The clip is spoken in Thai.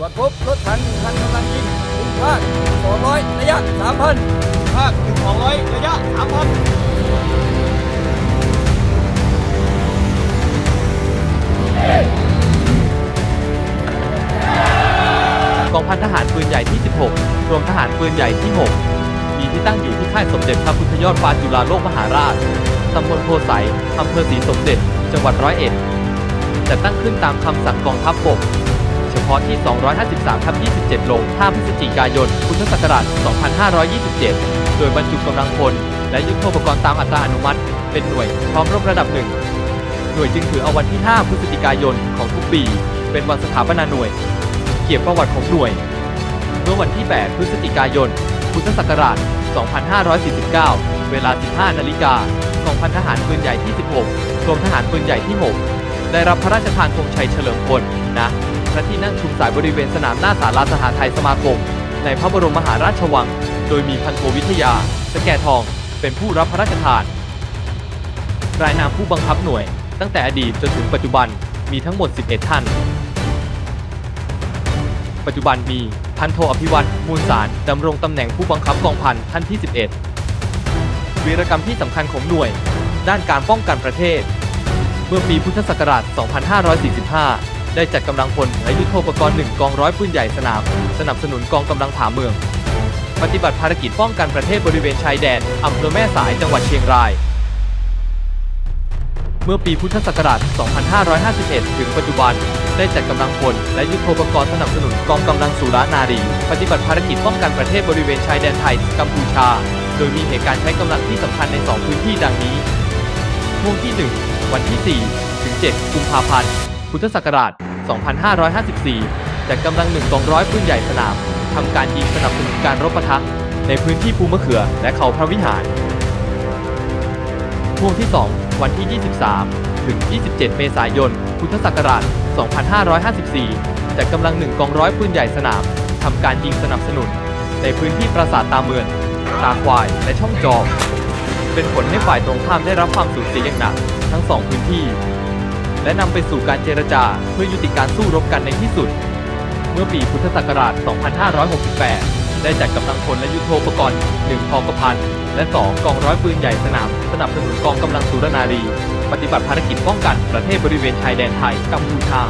ตรวจพบรถถังคันกำลังยิงถึงภาค200 ระยะ 3,000 ภาคถึง200 ระยะ 3,000กองพันทหารปืนใหญ่ที่ 16รวมทหารปืนใหญ่ที่ 6 มีที่ตั้งอยู่ที่ค่ายสมเด็จพระพุทธยอดฟ้าจุฬาโลกมหาราช ตำบลโพไสอำเภอศรีสมเด็จ จังหวัดร้อยเอ็ด แต่ตั้งขึ้นตามคำสั่งกองทัพบก เฉพาะที่ 253ทับ27 ลง 5 พฤศจิกายน พุทธศักราช 2527 โดยบรรจุกำลังพล และยุทโธปกรณ์ตามอัตราอนุมัติ เป็นหน่วยพร้อมรบระดับหนึ่ง หน่วยจึงถือเอาวันที่ 5 พฤศจิกายนของทุกปี เป็นวันสถาปนาหน่วยเขียนประวัติของหน่วย เมื่อวันที่ 8 พฤศจิกายน พุทธศักราช 2549 เวลา 15 นาฬิกากองพันทหารปืนใหญ่ที่ 16กรมทหารปืนใหญ่ที่ 6 ได้รับพระราชทานธงชัยเฉลิมพลณพระที่นั่งชุมสายบริเวณสนามหน้าศาลาสหทัยสมาคม ในพระบรมมหาราชวัง โดยมีพันโทวิทยา สแกทองเป็นผู้รับพระราชทาน รายนามผู้บังคับหน่วย ตั้งแต่อดีตจนถึงปัจจุบันมีทั้งหมด 11 ท่าน ปัจจุบันมีพันโทอภิวัตมูลสารดำรงตำแหน่งผู้บังคับกองพันท่านที่ 11 วีรกรรมที่สำคัญของหน่วย ด้านการป้องกันประเทศ เมื่อปีพุทธศักราช 2545 ได้จัดกำลังพลและยุทโธปกรณ์หนึ่งกองร้อยปืนใหญ่สนาม สนับสนุนกองกำลังผาเมือง ปฏิบัติภารกิจป้องกันประเทศบริเวณชายแดนอำเภอแม่สายจังหวัดเชียงราย เมื่อปีพุทธศักราช 2551 ถึงปัจจุบัน ได้จัดกำลังพลและยุทโธปกรณ์สนับสนุนกองกำลังสุรานารี ปฏิบัติภารกิจป้องกันประเทศบริเวณชายแดนไทยกัมพูชา โดยมีเหตุการณ์ใช้กำลังที่สำคัญใน 2 พื้นที่ดังนี้ ช่วงที่ 1 วันที่ 4 ถึง 7 กุมภาพันธ์ พุทธศักราช 2554 จัดกำลังหนึ่งกองร้อยปืนใหญ่สนามทำการยิงสนับสนุนการรบปะทะ ในพื้นที่ภูมะเขือและเขาพระวิหาร ช่วงที่ 2 วันที่ 23 ถึง 27 เมษายน พุทธศักราช 2554 จัดกำลังหนึ่งกองร้อยปืนใหญ่สนามทำการยิงสนับสนุน ในพื้นที่ปราสาทตาเมืองตาควายและช่องจอม เป็นผลให้ฝ่ายตรงข้ามได้รับความสูญเสียอย่างหนักทั้งสองพื้นที่ และนำไปสู่การเจรจาเพื่อยุติการสู้รบกันในที่สุด เมื่อปีพุทธศักราช 2568 ได้จัดกำลังพลและยุทโธปกรณ์ 1 พอกพันและ 2 กองร้อยปืนใหญ่สนามสนับสนุนกองกำลังสุรนารี ปฏิบัติภารกิจป้องกันประเทศบริเวณชายแดนไทยกัมพูชา